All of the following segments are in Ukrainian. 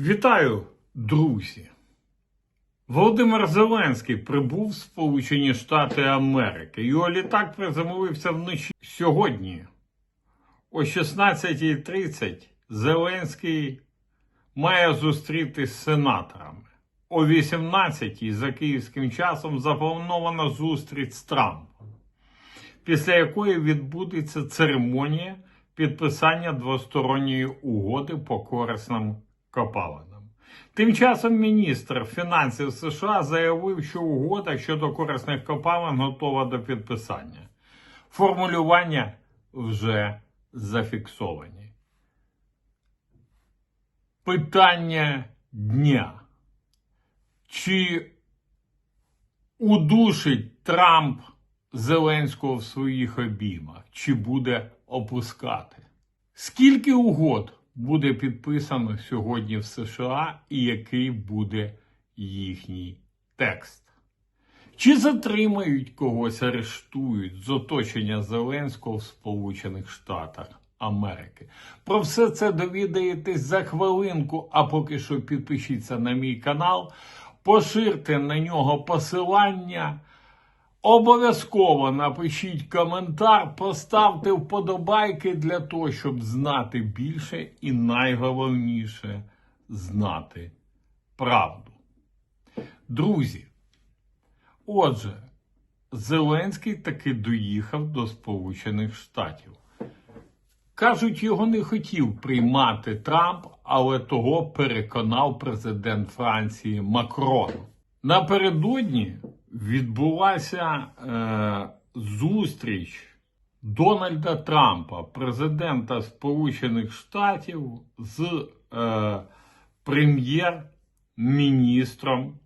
Вітаю, друзі! Володимир Зеленський прибув в Сполучені Штати Америки. Його літак приземлився вночі сьогодні. О 16.30 Зеленський має зустрітись з сенаторами. О 18.00 за київським часом запланована зустріч з Трампом, після якої відбудеться церемонія підписання двосторонньої угоди по корисним копалинам. Тим часом міністр фінансів США заявив, що угода щодо корисних копалин готова до підписання. Формулювання вже зафіксовані. Питання дня. Чи удушить Трамп Зеленського в своїх обіймах, чи буде опускати? Скільки угод буде підписано сьогодні в США і який буде їхній текст? Чи затримають когось, арештують з оточення Зеленського в Сполучених Штатах Америки? Про все це довідаєтесь за хвилинку, а поки що підпишіться на мій канал, поширте на нього посилання. Обов'язково напишіть коментар, поставте вподобайки для того, щоб знати більше і найголовніше знати правду. Друзі, отже, Зеленський таки доїхав до Сполучених Штатів. Кажуть, його не хотів приймати Трамп, але того переконав президент Франції Макрон. Напередодні відбулася е, зустріч Дональда Трампа, президента Сполучених Штатів, з е, прем'єр-міністром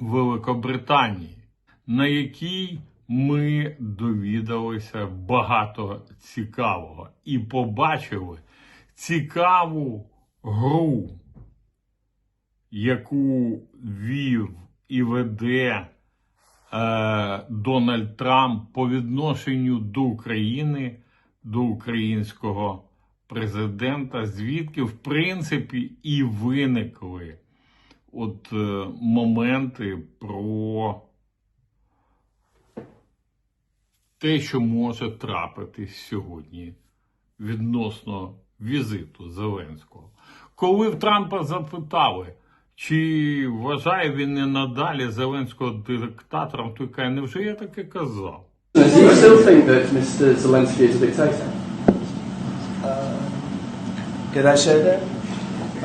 Великобританії, на якій ми довідалися багато цікавого і побачили цікаву гру яку вів і веде е, Дональд Трамп по відношенню до України, до українського президента, звідки, в принципі, і виникли от е, моменти про те, що може трапитись сьогодні відносно візиту Зеленського. Коли в Трампа запитали, чи вважає він не надалі Зеленського диктатором, той каже, невже я таке казав? Do you still think that Mr. Zelensky is a dictator? Did I say that?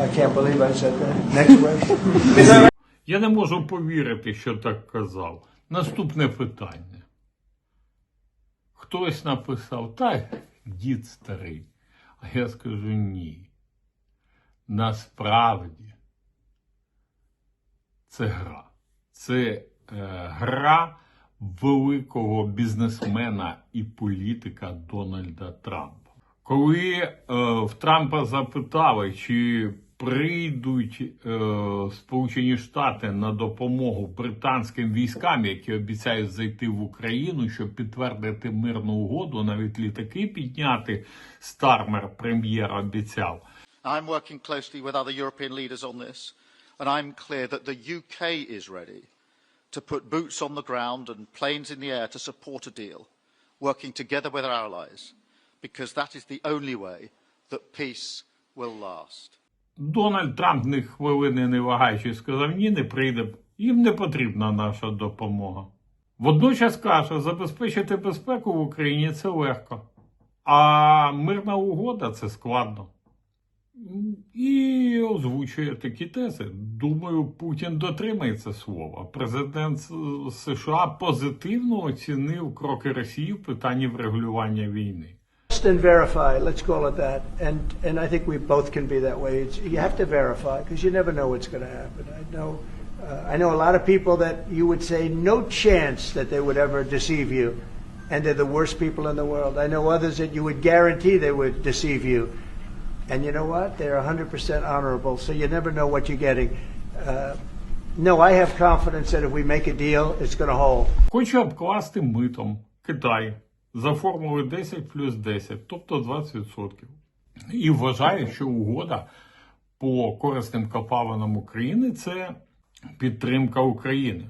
I can't believe I said that. Next question. Я не можу повірити, що так казав. Наступне питання. Хтось написав, та дід старий. А я скажу ні. Насправді це гра. Це е, гра великого бізнесмена і політика Дональда Трампа. Коли е, в Трампа запитали, чи прийдуть е, Сполучені Штати на допомогу британським військам, які обіцяють зайти в Україну, щоб підтвердити мирну угоду, навіть літаки підняти, Стармер прем'єр обіцяв. I'm working closely with other European leaders on this, and I'm clear that the UK is ready to put boots on the ground and planes in the air to support a deal, working together with our allies, because that is the only way that peace will last. Дональд Трамп ні хвилини не вагаючи сказав, ні, не прийде. Їм не потрібна наша допомога. Водночас каже, забезпечити безпеку в Україні це легко, а мирна угода це складно. І озвучує такі тези. Думаю, Путін дотримається слова. Президент США позитивно оцінив кроки Росії в питанні врегулювання війни. And verify, let's call it that. And, and I think we both can be that way. It's, you have to verify because you never know what's going to happen. I know, uh, I know a lot of people that you would say no chance that they would ever deceive you. And they're the worst people in the world. I know others that you would guarantee they would deceive you. And you know what? They're 100% honorable, so you never know what you're getting. Uh, no, I have confidence that if we make a deal, it's going to hold. Хоче обкласти митом Китай за формулою 10 плюс 10, тобто 20%. І вважає, що угода по корисним копалинам України це підтримка України.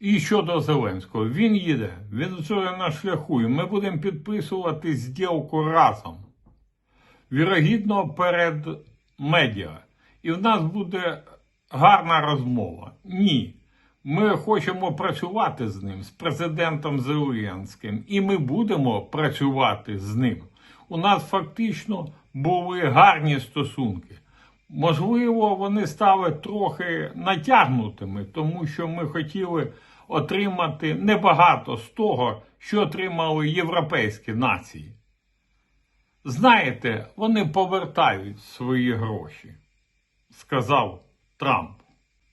І щодо Зеленського, він їде, він вже на шляху, і ми будемо підписувати зділку разом. Вірогідно, перед медіа. І в нас буде гарна розмова. Ні. Ми хочемо працювати з ним, з президентом Зеленським, і ми будемо працювати з ним. У нас фактично були гарні стосунки. Можливо, вони стали трохи натягнутими, тому що ми хотіли отримати небагато з того, що отримали європейські нації. Знаєте, вони повертають свої гроші, сказав Трамп.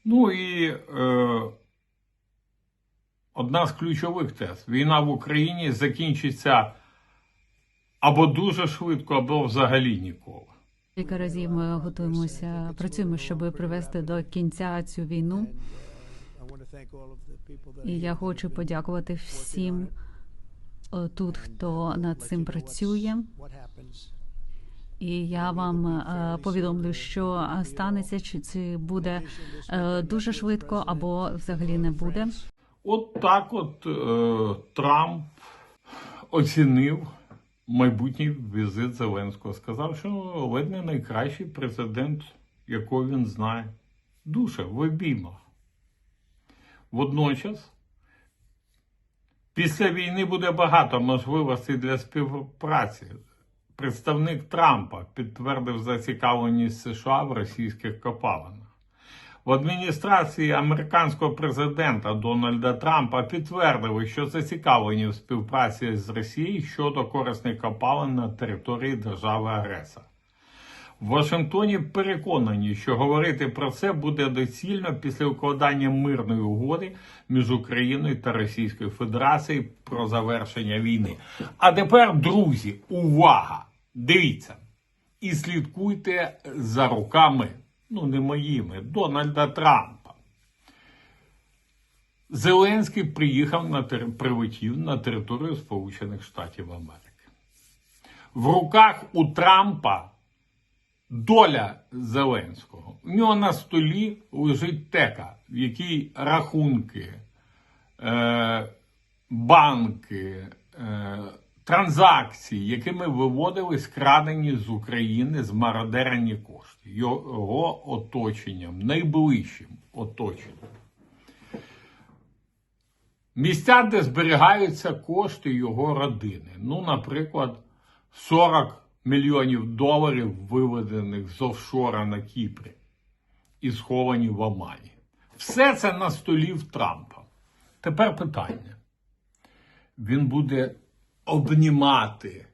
Ну і е, одна з ключових тез: війна в Україні закінчиться або дуже швидко, або взагалі ніколи. Кілька разів ми готуємося, працюємо, щоб привести до кінця цю війну. І я хочу подякувати всім тут, хто над цим працює. І я вам е, повідомлю, що е, станеться, чи це буде е, дуже швидко або взагалі не буде. От так от е, Трамп оцінив майбутній візит Зеленського. Сказав, що ледь не найкращий президент, якого він знає. Душе в обіймах. Водночас, після війни буде багато можливостей для співпраці. Представник Трампа підтвердив зацікавленість США в російських копалинах. В адміністрації американського президента Дональда Трампа підтвердили, що зацікавлені в співпраці з Росією щодо корисних копалин на території держави-агресора. В Вашингтоні переконані, що говорити про це буде доцільно після укладання мирної угоди між Україною та Російською Федерацією про завершення війни. А тепер, друзі, увага! Дивіться і слідкуйте за руками, ну не моїми, Дональда Трампа. Зеленський приїхав на тер... прилетів на територію Сполучених Штатів Америки. В руках у Трампа доля Зеленського. У нього на столі лежить тека, в якій рахунки, е, банки, е, транзакції, якими виводили скрадені з України змародерені кошти, його оточенням, найближчим оточенням. Місця, де зберігаються кошти його родини. Ну, наприклад, 40 мільйонів доларів, виведених з офшора на Кіпрі і сховані в Омані. Все це на столі в Трампа. Тепер питання. Він буде обнімати,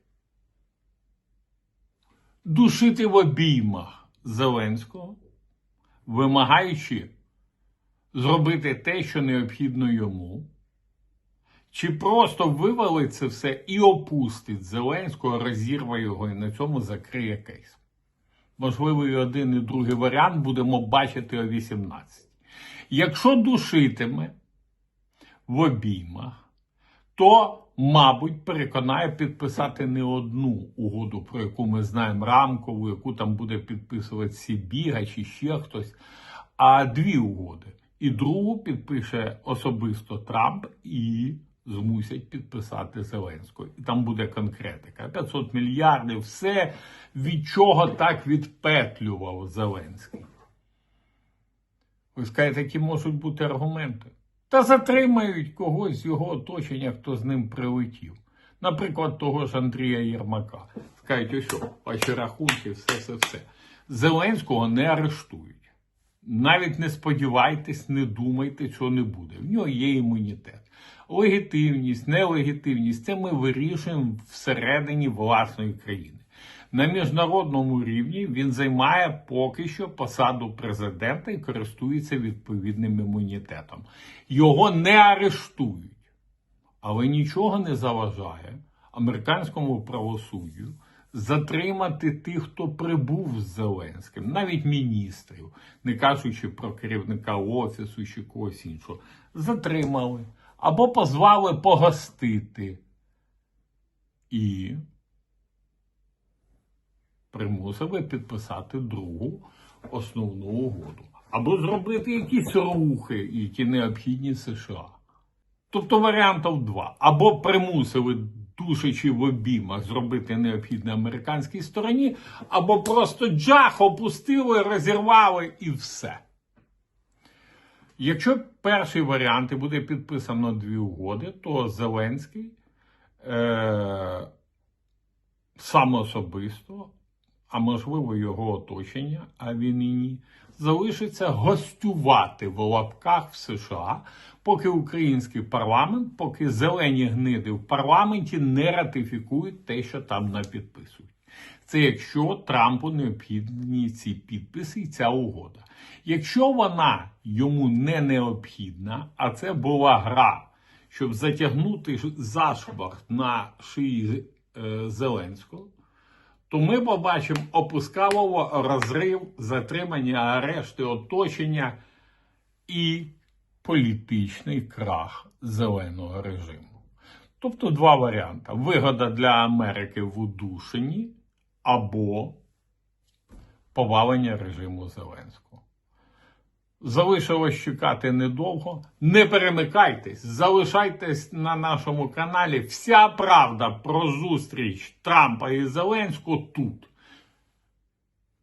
душити в обіймах Зеленського, вимагаючи зробити те, що необхідно йому. Чи просто вивалить це все і опустить Зеленського, розірве його і на цьому закриє кейс? Можливо, і один, і другий варіант будемо бачити о 18. Якщо душитиме в обіймах, то, мабуть, переконає підписати не одну угоду, про яку ми знаємо рамкову, яку там буде підписувати Сібіга чи ще хтось, а дві угоди. І другу підпише особисто Трамп і змусять підписати Зеленського. І там буде конкретика. 500 мільярдів, все, від чого так відпетлював Зеленський. Ви скажете, які можуть бути аргументи? Та затримають когось з його оточення, хто з ним прилетів. Наприклад, того ж Андрія Єрмака. Скажуть, ось що, ваші рахунки, все, все, все. Зеленського не арештують. Навіть не сподівайтесь, не думайте, що не буде. В нього є імунітет. Легітимність, нелегітимність це ми вирішуємо всередині власної країни. На міжнародному рівні він займає поки що посаду президента і користується відповідним імунітетом. Його не арештують, але нічого не заважає американському правосуддю затримати тих, хто прибув з Зеленським, навіть міністрів, не кажучи про керівника офісу чи когось іншого, затримали або позвали погостити і примусили підписати другу основну угоду, або зробити якісь рухи, які необхідні США. Тобто варіантів два. Або примусили, душачи в обіймах, зробити необхідне американській стороні, або просто джах опустили, розірвали і все. Якщо перший варіант і буде підписано дві угоди, то Зеленський е- сам особисто, а можливо його оточення, а він і ні, залишиться гостювати в лапках в США, поки український парламент, поки зелені гниди в парламенті не ратифікують те, що там напідписують. Це якщо Трампу необхідні ці підписи і ця угода. Якщо вона йому не необхідна, а це була гра, щоб затягнути зашвах на шиї е, Зеленського, то ми побачимо опускалово розрив, затримання, арешти, оточення і політичний крах зеленого режиму. Тобто два варіанти: вигода для Америки в удушенні або повалення режиму Зеленського. Залишилось чекати недовго. Не перемикайтесь, залишайтесь на нашому каналі. Вся правда про зустріч Трампа і Зеленського тут.